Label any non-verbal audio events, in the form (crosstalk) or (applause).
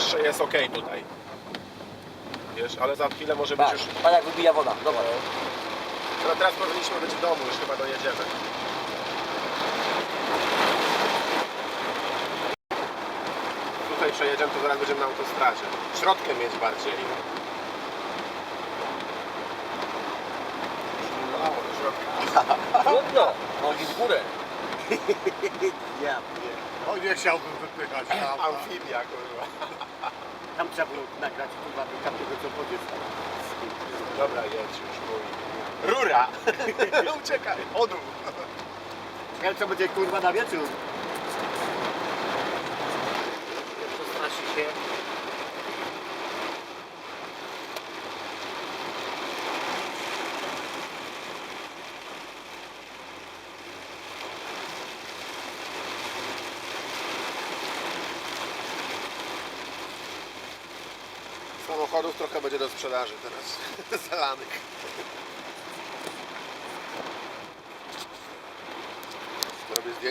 jeszcze jest ok tutaj. Wiesz, ale za chwilę może być Tak, już... pan jak wybija woda. Zobacz. No teraz powinniśmy być w domu, już chyba dojedziemy. Tutaj przejedziemy, to zaraz będziemy na autostradzie. Środkiem mieć bardziej. Mało do środka. Trudno. Nogi w górę. Ja O nie chciałbym wypychać (laughs) tam. Amfibia, kurwa. Tam trzeba było nagrać kurwa tam tego co podziecka. Dobra, jedź już, mój. Rura! (laughs) Uciekaj, odół. Ciekawe co będzie kurwa na wieczór. Przestraszy się. samochodów trochę będzie do sprzedaży teraz, (laughs) zalanych. Robię zdjęcie.